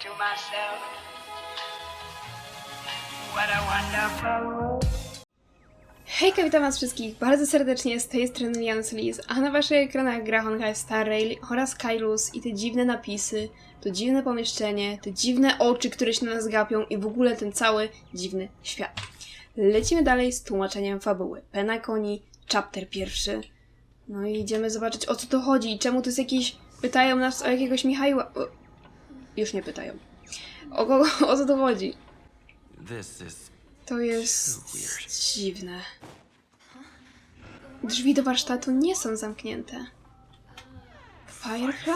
to myself, what a wonderful world. Hejka, witam was wszystkich bardzo serdecznie, z tej strony Jan Solis, a na waszych ekranach gra Honkai Star Rail oraz Kailus i te dziwne napisy, to dziwne pomieszczenie, te dziwne oczy, które się na nas gapią i w ogóle ten cały dziwny świat. Lecimy dalej z tłumaczeniem fabuły. Penakoni, chapter pierwszy. No i idziemy zobaczyć o co to chodzi i czemu to jest jakiś... Pytają nas o jakiegoś Michała... Już nie pytają. O kogo, o co to chodzi? To jest dziwne. Drzwi do warsztatu nie są zamknięte. Firefly?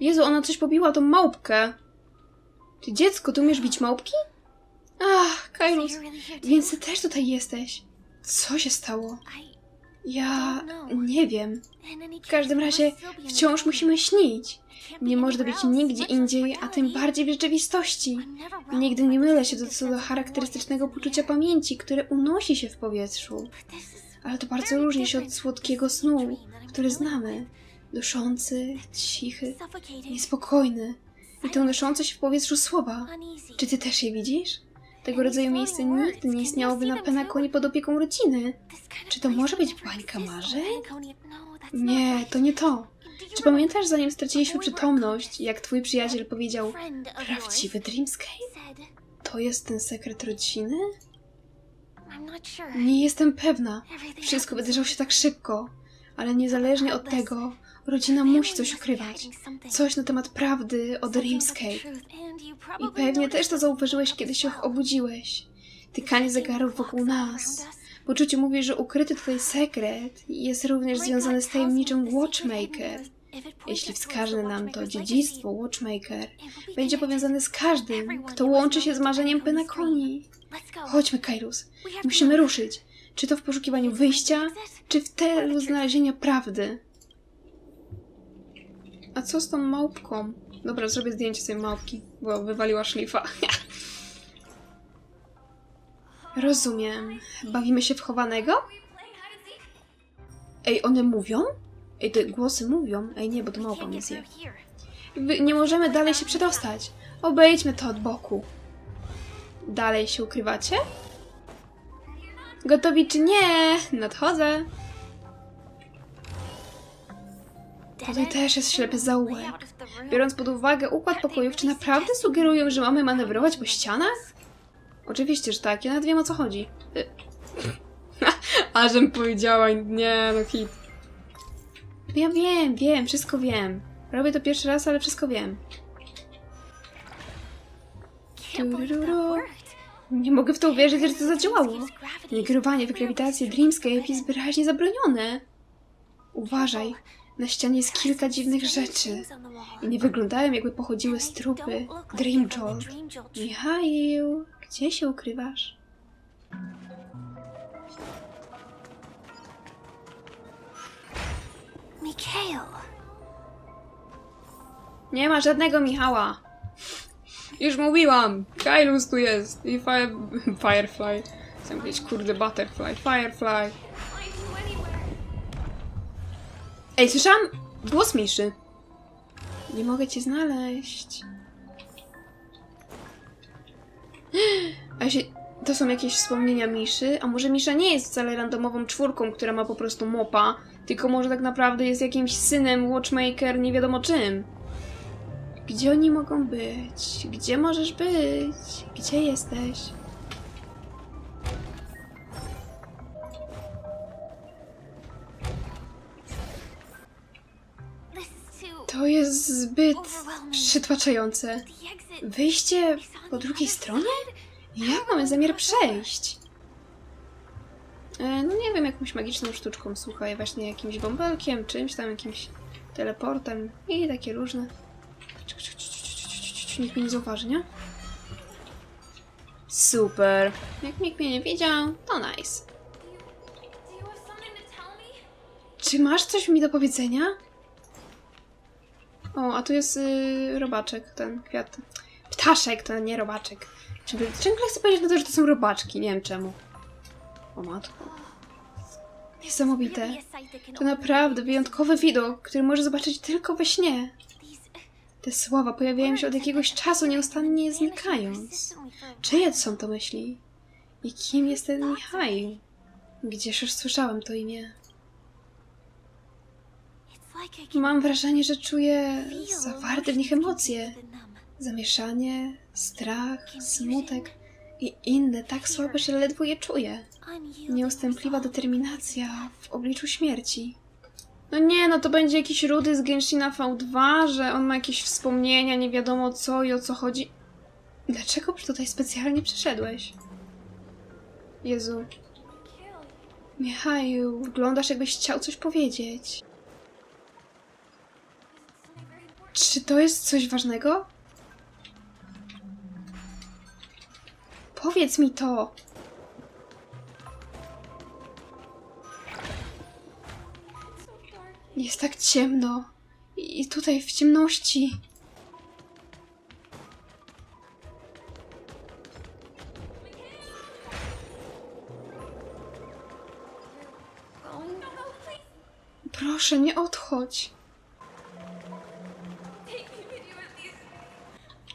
Jezu, ona coś pobiła tą małpkę. Ty dziecko, ty umiesz bić małpki? Ach, Kairus, więc ty też tutaj jesteś. Co się stało? Ja nie wiem. W każdym razie wciąż musimy śnić. Nie można być nigdzie indziej, a tym bardziej w rzeczywistości. Nigdy nie mylę się co do charakterystycznego poczucia pamięci, które unosi się w powietrzu. Ale to bardzo różni się od słodkiego snu, który znamy. Duszący, cichy, niespokojny. I to unoszące się w powietrzu słowa. Czy ty też je widzisz? Tego rodzaju miejsce nigdy nie istniałoby na Penakoni pod opieką rodziny. Czy to może być bańka marzeń? Nie, to nie to. Czy pamiętasz, zanim straciliśmy przytomność, jak twój przyjaciel powiedział prawdziwy Dreamscape? To jest ten sekret rodziny? Nie jestem pewna. Wszystko wydarzyło się tak szybko. Ale niezależnie od tego, rodzina musi coś ukrywać. Coś na temat prawdy o Dreamscape. I pewnie też to zauważyłeś, kiedy się obudziłeś. Tykanie zegarów wokół nas. Poczucie mówi, że ukryty tutaj sekret jest również związany z tajemniczym Watchmaker. Jeśli wskaże nam to dziedzictwo Watchmaker, będzie powiązane z każdym, kto łączy się z marzeniem Penakoni. Chodźmy, Kairus. Musimy ruszyć. Czy to w poszukiwaniu wyjścia, czy w celu znalezienia prawdy. A co z tą małpką? Dobra, zrobię zdjęcie sobie małpki, bo wywaliła szlifa. Rozumiem. Bawimy się w chowanego? Ej, one mówią? Ej, te głosy mówią. Ej, nie, bo to małpa mnie zje. Nie możemy dalej się przedostać. Obejdźmy to od boku. Dalej się ukrywacie? Gotowi czy nie? Nadchodzę. Tutaj też jest ślepy zaułek. Biorąc pod uwagę układ pokojów, czy naprawdę sugerują, że mamy manewrować po ścianach? Oczywiście, że tak. Ja nawet wiem o co chodzi. Y. A żem powiedziała, nie no hit. Ja wiem, wiem, wszystko wiem. Robię to pierwszy raz, ale wszystko wiem. Tururu. Nie mogę w to uwierzyć, że to zadziałało. Migrowanie w grawitacji Dreamscape jest wyraźnie zabronione. Uważaj, na ścianie jest kilka dziwnych rzeczy. I nie wyglądają jakby pochodziły z trupy Dream Jolt. Michał, gdzie się ukrywasz? Mikhail. Nie ma żadnego Michała. Już mówiłam. Kailus tu jest. I fire... Firefly. Chcę powiedzieć, kurde, Butterfly. Firefly. Ej, słyszałam głos Miszy. Nie mogę cię znaleźć. A się... To są jakieś wspomnienia Miszy? A może Misza nie jest wcale randomową czwórką, która ma po prostu mopa, tylko może tak naprawdę jest jakimś synem Watchmaker nie wiadomo czym? Gdzie oni mogą być? Gdzie możesz być? Gdzie jesteś? To jest zbyt przytłaczające. Wyjście po drugiej stronie? Jak mamy zamiar przejść? E, no nie wiem, jakąś magiczną sztuczką, słuchaj, właśnie jakimś bąbelkiem, czymś tam, jakimś teleportem i takie różne. Nikt mnie nie zauważy, nie? Super. Jak nikt mnie nie widział, to nice. Czy masz coś mi do powiedzenia? O, a tu jest y, robaczek, ten kwiat. Ptaszek, to nie robaczek. Ciągle, ciągle chcę powiedzieć na to, że to są robaczki, nie wiem czemu. O matko. Niesamowite. To naprawdę wyjątkowy widok, który możesz zobaczyć tylko we śnie. Te słowa pojawiają się od jakiegoś czasu, nieustannie znikając. Czyje są to myśli? I kim jest ten Michał? Gdzież już słyszałem to imię? Mam wrażenie, że czuję zawarte w nich emocje. Zamieszanie, strach, smutek i inne tak słabe, że ledwo je czuję. Nieustępliwa determinacja w obliczu śmierci. No nie, no to będzie jakiś rudy z Genshina V2, że on ma jakieś wspomnienia, nie wiadomo co i o co chodzi. Dlaczego tutaj specjalnie przyszedłeś? Jezu. Michał, wyglądasz jakbyś chciał coś powiedzieć. Czy to jest coś ważnego? Powiedz mi to! Jest tak ciemno. I tutaj w ciemności. Proszę, nie odchodź.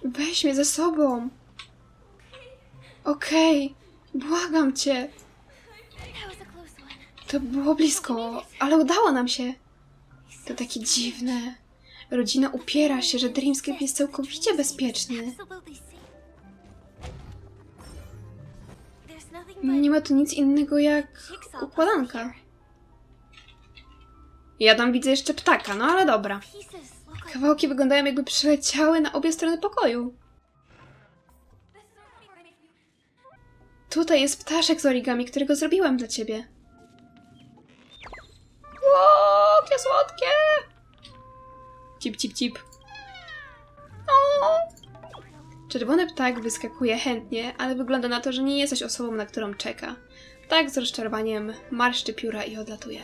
Weź mnie ze sobą. Okej, błagam cię. To było blisko, ale udało nam się. To takie dziwne. Rodzina upiera się, że Dreamscape jest całkowicie bezpieczny. Nie ma tu nic innego jak układanka. Ja tam widzę jeszcze ptaka, no ale dobra. Kawałki wyglądają jakby przeleciały na obie strony pokoju. Tutaj jest ptaszek z origami, którego zrobiłam dla ciebie. Ło, słodkie! Cip, cip, cip. O! Czerwony ptak wyskakuje chętnie, ale wygląda na to, że nie jesteś osobą, na którą czeka. Ptak z rozczarowaniem marszczy pióra i odlatuje.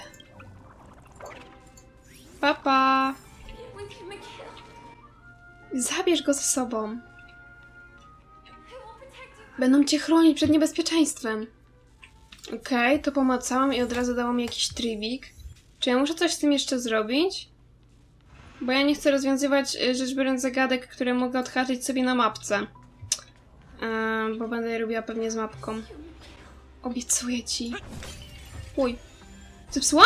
Papa! Mikhail. Zabierz go ze sobą. Będą cię chronić przed niebezpieczeństwem. Okej, to pomacałam i od razu dało mi jakiś trybik. Czy ja muszę coś z tym jeszcze zrobić? Bo ja nie chcę rozwiązywać, y, rzecz biorąc, zagadek, które mogę odhaczyć sobie na mapce. Eee, bo będę je robiła pewnie z mapką. Obiecuję ci. Uj. Zepsuła?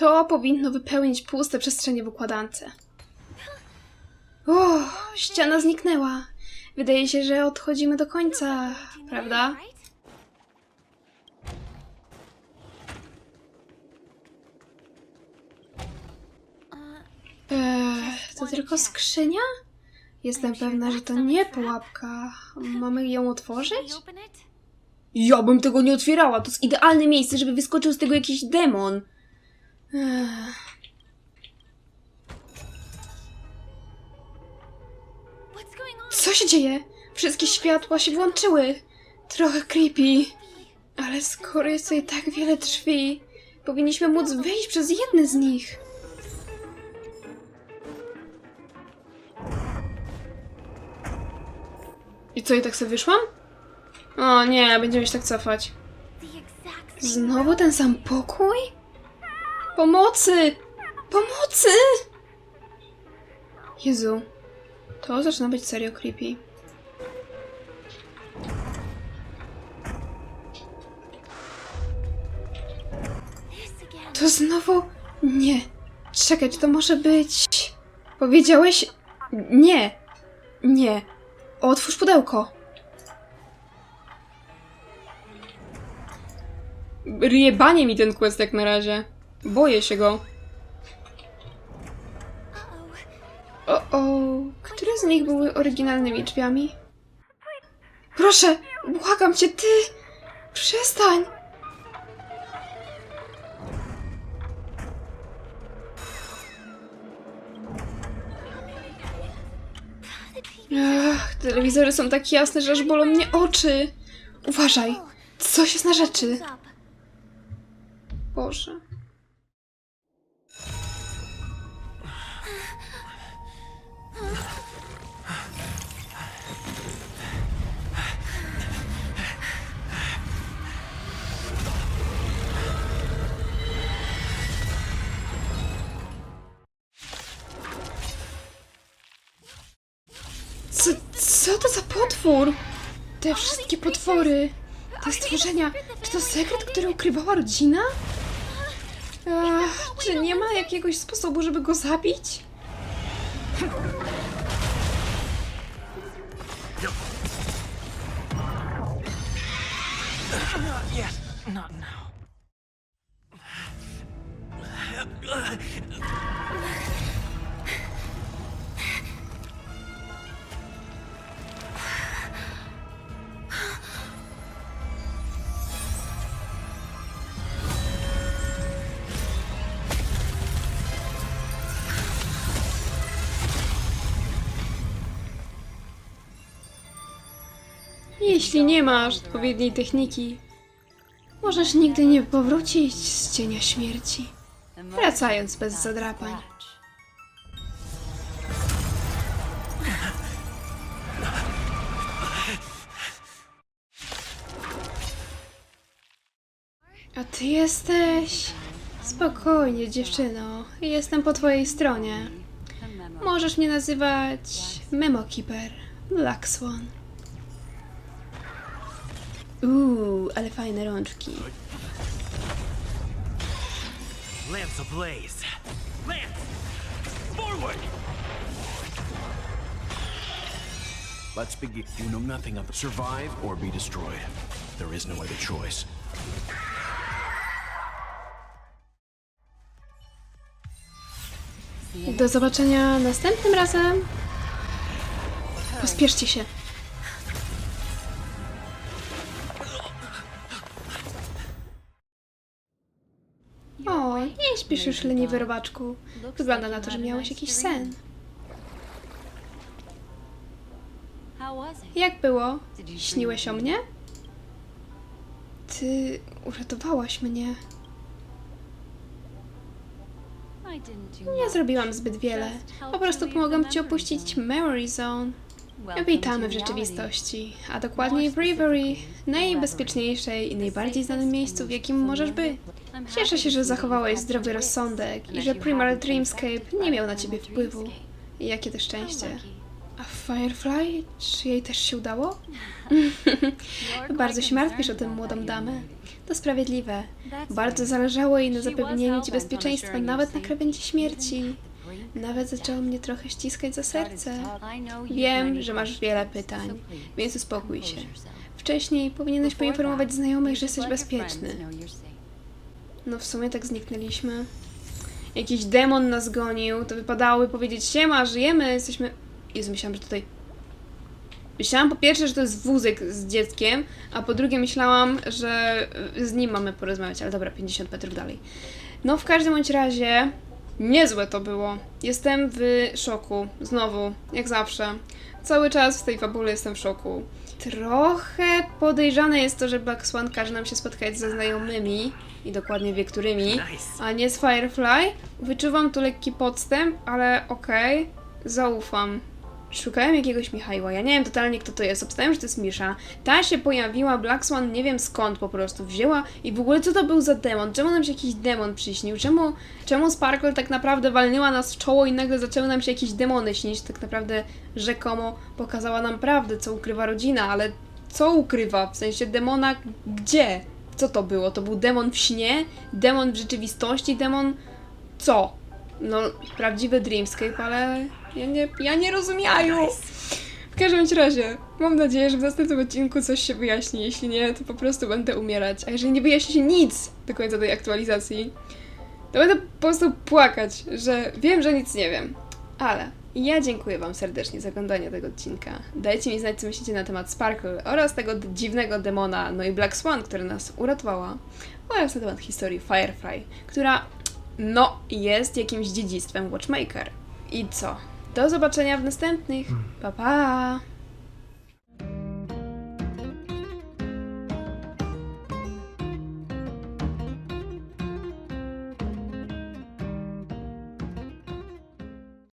To powinno wypełnić puste przestrzenie w układance. O, ściana zniknęła. Wydaje się, że odchodzimy do końca, prawda? Eee, to tylko skrzynia? Jestem pewna, że to nie pułapka. Mamy ją otworzyć? Ja bym tego nie otwierała. To jest idealne miejsce, żeby wyskoczył z tego jakiś demon. Ech. What's going on? Co się dzieje? Wszystkie światła się włączyły. Trochę creepy. Ale skoro jest tutaj tak wiele drzwi, powinniśmy móc wyjść przez jedne z nich. I co, i tak sobie wyszłam? O nie, będziemy się tak cofać. Znowu ten sam pokój? Pomocy! Pomocy! Jezu, to zaczyna być serio creepy. To znowu... Nie. Czekaj, czy to może być... Powiedziałeś... Nie. Nie. Otwórz pudełko. Jebanie mi ten quest jak na razie. Boję się go. O, o, które z nich były oryginalnymi drzwiami? Proszę, błagam cię, ty! Przestań! Ach, telewizory są tak jasne, że aż bolą mnie oczy. Uważaj, coś jest na rzeczy. Boże. Potwór? Te wszystkie potwory, te stworzenia. Czy to sekret, który ukrywała rodzina? Ach, czy nie ma jakiegoś sposobu, żeby go zabić? Jeśli nie masz odpowiedniej techniki, możesz nigdy nie powrócić z cienia śmierci, wracając bez zadrapań. A ty jesteś... Spokojnie, dziewczyno. Jestem po twojej stronie. Możesz mnie nazywać Memo Keeper, Black Swan. Uuu, ale fajne rączki. Lance ablaze. Lance! Forward! Let's begin. You know nothing of the survive or be destroyed. There is no other choice. Do zobaczenia następnym razem. Pospieszcie się. Nie śpisz już, leniwy robaczku. Wygląda na to, że miałeś jakiś sen. Jak było? Śniłeś o mnie? Ty uratowałaś mnie. Nie zrobiłam zbyt wiele. Po prostu pomogłam ci opuścić Memory Zone. Witamy w rzeczywistości, a dokładniej w Reverie, najbezpieczniejszej i najbardziej znanym miejscu, w jakim możesz być. Cieszę się, że zachowałeś zdrowy rozsądek i że Primal Dreamscape nie miał na ciebie wpływu. Jakie to szczęście. A Firefly? Czy jej też się udało? Bardzo się martwisz o tę młodą damę. To sprawiedliwe. Bardzo zależało jej na zapewnieniu ci bezpieczeństwa, nawet na krawędzi śmierci. Nawet zaczęło mnie trochę ściskać za serce. Wiem, że masz wiele pytań, więc uspokój się. Wcześniej powinieneś poinformować znajomych, że jesteś bezpieczny. No w sumie tak zniknęliśmy. Jakiś demon nas gonił, to wypadałoby powiedzieć siema, żyjemy, jesteśmy... Jezu, myślałam, że tutaj... Myślałam po pierwsze, że to jest wózek z dzieckiem, a po drugie myślałam, że z nim mamy porozmawiać, ale dobra, 50 metrów dalej. No w każdym bądź razie, niezłe to było. Jestem w szoku, znowu, jak zawsze. Cały czas w tej fabule jestem w szoku. Trochę podejrzane jest to, że Black Swan każe nam się spotkać ze znajomymi, i dokładnie wie którymi, a nie z Firefly. Wyczuwam tu lekki podstęp, ale okej, zaufam. Szukałem jakiegoś Michała, ja nie wiem totalnie kto to jest, obstawiam, że to jest Misza. Ta się pojawiła, Black Swan nie wiem skąd po prostu wzięła i w ogóle co to był za demon? Czemu nam się jakiś demon przyśnił? Czemu, czemu Sparkle tak naprawdę walnęła nas w czoło i nagle zaczęły nam się jakieś demony śnić? Tak naprawdę rzekomo pokazała nam prawdę, co ukrywa rodzina, ale co ukrywa? W sensie demona gdzie? Co to było? To był demon w śnie? Demon w rzeczywistości? Demon... Co? No, prawdziwy Dreamscape, ale ja nie, ja nie rozumieję. W każdym razie, mam nadzieję, że w następnym odcinku coś się wyjaśni. Jeśli nie, to po prostu będę umierać. A jeżeli nie wyjaśni się nic do końca tej aktualizacji, to będę po prostu płakać, że wiem, że nic nie wiem. Ale ja dziękuję Wam serdecznie za oglądanie tego odcinka. Dajcie mi znać, co myślicie na temat Sparkle oraz tego dziwnego demona, no i Black Swan, która nas uratowała, oraz na temat historii Firefly, która, no, jest jakimś dziedzictwem Watchmaker. I co? Do zobaczenia w następnych. Pa pa!